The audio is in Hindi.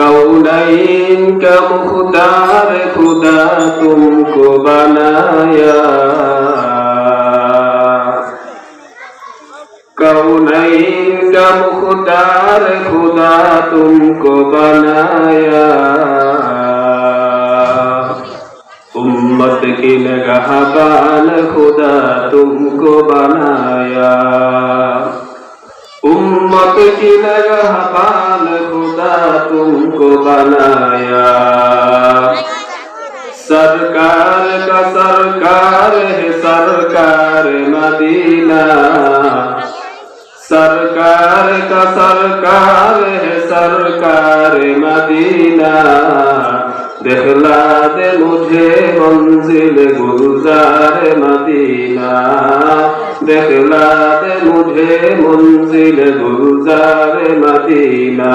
कौनैन का मुख्तार खुदा तुमको बनाया। कौनैन का मुख्तार खुदा तुमको बनाया। उम्मत की नगहबान खुदा तुमको बनाया। उम्मत की नगहबान खुदा बनाया सरकार का सरकार है, सरकार मदीना। सरकार का सरकार है, सरकार मदीना। दिखला दे मुझे मंजिल, गुलजार मदीना। दिखला दे मुझे मंजिल, गुलजार मदीना।